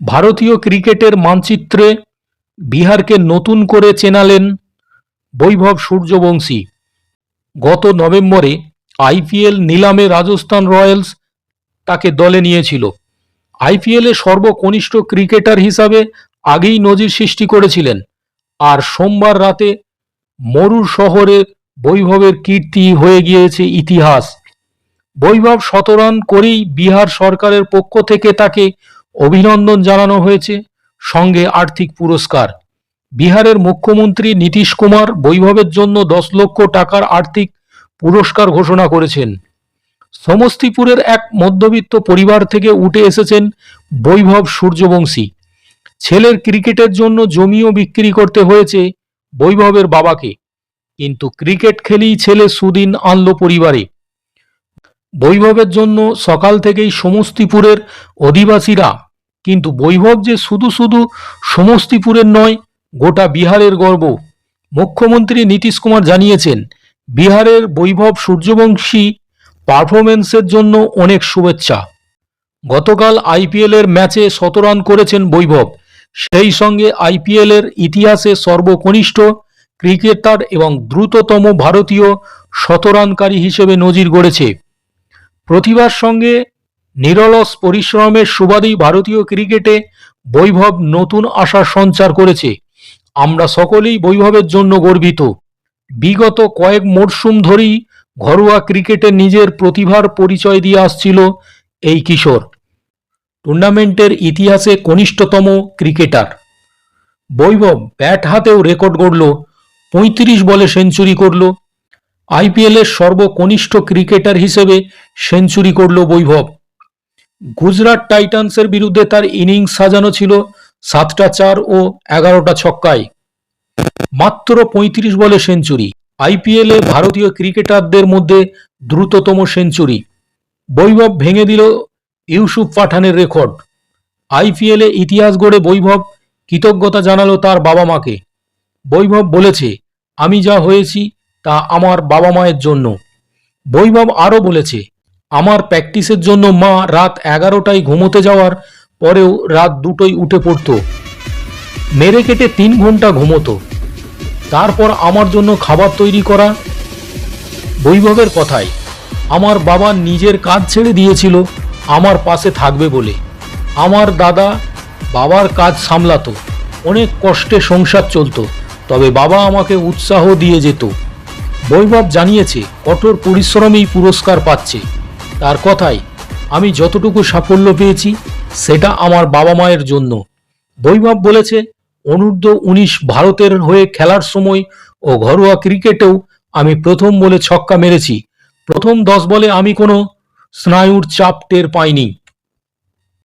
ভারতীয় ক্রিকেটের মানচিত্রে বিহারকে নতুন করে চেনালেন বৈভব সূর্যবংশী। গত নভেম্বরে আইপিএল নিলামে রাজস্থান রয়্যালস তাকে দলে নিয়েছিল। আইপিএলে সর্বকনিষ্ঠ ক্রিকেটার হিসাবে আগেই নজির সৃষ্টি করেছিলেন। আর সোমবার রাতে মরুর শহরে বৈভবের কীর্তি হয়ে গিয়েছে ইতিহাস। বৈভব শতরান করেই বিহার সরকারের পক্ষ থেকে তাকে অভিনন্দন জানানো হয়েছে সঙ্গে আর্থিক পুরস্কার। বিহারের মুখ্যমন্ত্রী নীতিশ কুমার বৈভবের জন্য দশ লক্ষ টাকার আর্থিক পুরস্কার ঘোষণা করেছেন। সমস্তিপুরের এক মধ্যবিত্ত পরিবার থেকে উঠে এসেছেন বৈভব সূর্যবংশী। ছেলের ক্রিকেটের জন্য জমিও বিক্রি করতে হয়েছে বৈভবের বাবাকে। কিন্তু ক্রিকেট খেলেই ছেলে সুদিন আনলো পরিবারে। বৈভবের জন্য সকাল থেকেই সমস্তিপুরের অধিবাসীরা কিন্তু বৈভব যে শুধু শুধু সমস্তিপুরের নয়, গোটা বিহারের গর্ব। মুখ্যমন্ত্রী নীতিশ কুমার জানিয়েছেন, বিহারের বৈভব সূর্যবংশী পারফরমেন্সের জন্য অনেক শুভেচ্ছা। গতকাল আইপিএলের ম্যাচে শতরান করেছেন বৈভব। সেই সঙ্গে আইপিএলের ইতিহাসে সর্বকনিষ্ঠ ক্রিকেটার এবং দ্রুততম ভারতীয় শতরানকারী হিসেবে নজির গড়েছে। প্রতিভার সঙ্গে নিরলস পরিশ্রমের সুবাদেই ভারতীয় ক্রিকেটে বৈভব নতুন আশার সঞ্চার করেছে। আমরা সকলেই বৈভবের জন্য গর্বিত। বিগত কয়েক মরশুম ধরেই ঘরোয়া ক্রিকেটে নিজের প্রতিভার পরিচয় দিয়ে আসছিল এই কিশোর। টুর্নামেন্টের ইতিহাসে কনিষ্ঠতম ক্রিকেটার। বৈভব ব্যাট হাতেও রেকর্ড গড়ল, পঁয়ত্রিশ বলে সেঞ্চুরি করল। আইপিএলের সর্বকনিষ্ঠ ক্রিকেটার হিসেবে সেঞ্চুরি করল বৈভব। গুজরাট টাইটান্সের বিরুদ্ধে তার ইনিংস সাজানো ছিল সাতটা চার ও এগারোটা ছক্কায়। মাত্র পঁয়ত্রিশ বলে সেঞ্চুরি। আইপিএলে ভারতীয় ক্রিকেটারদের মধ্যে দ্রুততম সেঞ্চুরি। বৈভব ভেঙে দিল ইউসুফ পাঠানের রেকর্ড। আইপিএলে ইতিহাস গড়ে বৈভব কৃতজ্ঞতা জানালো তার বাবা মাকে বৈভব বলেছে, আমি যা হয়েছি তা আমার বাবা মায়ের জন্য। বৈভব আরও বলেছে আমার প্র্যাকটিসের জন্য মা রাত এগারোটায় ঘুমোতে যাওয়ার পরেও রাত দুটোই উঠে পড়তো। মেরে কেটে তিন ঘণ্টা ঘুমোতো। তারপর আমার জন্য খাবার তৈরি করা বৈভবের কথায় আমার বাবা নিজের কাজ ছেড়ে দিয়েছিল, আমার পাশে থাকবে বলে। আমার দাদা বাবার কাজ সামলাতো, অনেক কষ্টে সংসার চলতো, তবে বাবা আমাকে উৎসাহ দিয়ে যেত। বৈভব জানিয়েছে, কঠোর পরিশ্রমেই পুরস্কার পাচ্ছে। তার কথাই, আমি যতটুকু সাফল্য পেয়েছি, সেটা আমার বাবা মায়ের জন্য। বৈভব বলেছে, অনূর্ধ্ব উনিশ ভারতের হয়ে খেলার সময় ও ঘরোয়া ক্রিকেটেও আমি প্রথম বলে ছক্কা মেরেছি। প্রথম দশ বলে আমি কোনো স্নায়ুর চাপ টের পাইনি।